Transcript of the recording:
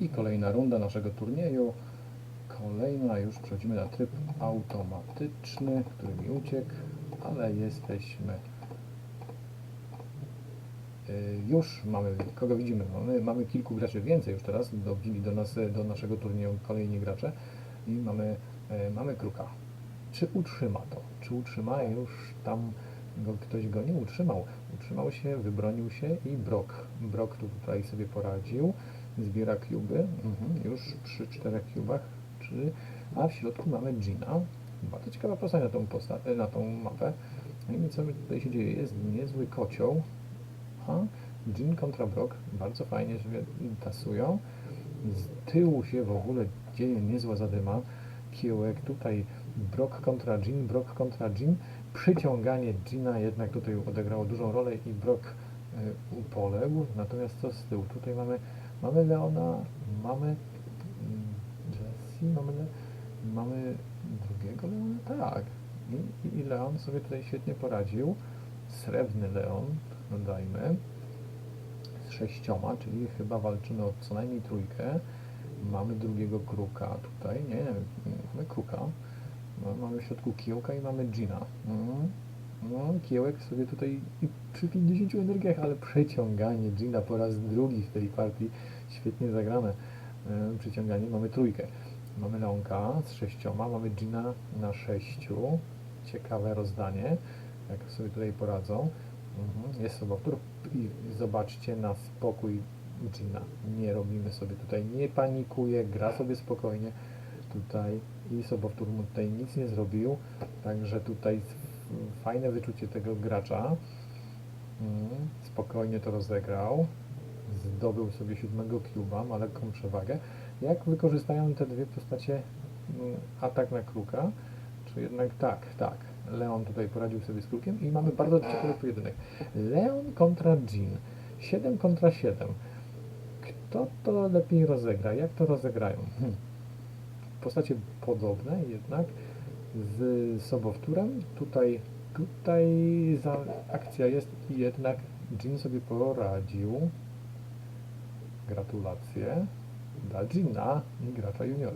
I kolejna runda naszego turnieju. Kolejna, już przechodzimy na tryb automatyczny, który mi uciekł, ale jesteśmy. Y, Już mamy, kogo widzimy? Mamy, mamy kilku graczy więcej już teraz, dobili do nas, do naszego turnieju kolejni gracze i mamy, e, mamy kruka. Czy utrzyma to? Czy utrzyma? Już tam go, ktoś go nie utrzymał. Utrzymał się, wybronił się i Brok. Brok tu tutaj sobie poradził. Zbiera kluby. Mhm, już przy czterech klubach. Trzy. A w środku mamy Gina. Bardzo ciekawa postać na tą, posta- na tą mapę. No i co tutaj się dzieje? Jest niezły kocioł. A Jin kontra Brock. Bardzo fajnie, że tasują. Z tyłu się w ogóle dzieje niezła zadyma. Kiełek tutaj Brock kontra Jin, Brock kontra Jin. Przyciąganie Gina jednak tutaj odegrało dużą rolę i Brock y, upoległ. Natomiast co z tyłu? Tutaj mamy, mamy Leona, mamy mm, Jessie, mamy, mamy drugiego Leona? Tak. I, I Leon sobie tutaj świetnie poradził. Srebrny Leon, dodajmy z sześcioma, czyli chyba walczymy o co najmniej trójkę. Mamy drugiego kruka tutaj, nie, mamy kruka. No, mamy w środku kiełka i mamy Gina. Mhm. No, kiełek sobie tutaj przy 50 energiach, ale przeciąganie Gina po raz drugi w tej partii. Świetnie zagrane e, przeciąganie. Mamy trójkę. Mamy Leonka z sześcioma, mamy Gina na sześciu. Ciekawe rozdanie, jak sobie tutaj poradzą. Mhm, Jest sobowtór i zobaczcie na spokój Gina. Nie robimy sobie tutaj, nie panikuje, gra sobie spokojnie tutaj i sobowtór mu tutaj nic nie zrobił, także tutaj fajne wyczucie tego gracza. Mhm, Spokojnie to rozegrał. Zdobył sobie siódmego cuba, ma lekką przewagę. Jak wykorzystają te dwie postacie mm, atak na kruka? Czy jednak tak, tak. Leon tutaj poradził sobie z krukiem i mamy bardzo ciekawy pojedynek. Leon kontra Jean. 7 kontra 7. Kto to lepiej rozegra? Jak to rozegrają? Hm. Postacie podobne jednak z sobowtórem. Tutaj, tutaj za akcja jest i jednak Jean sobie poradził. Gratulacje dla Gina i gracza juniorów.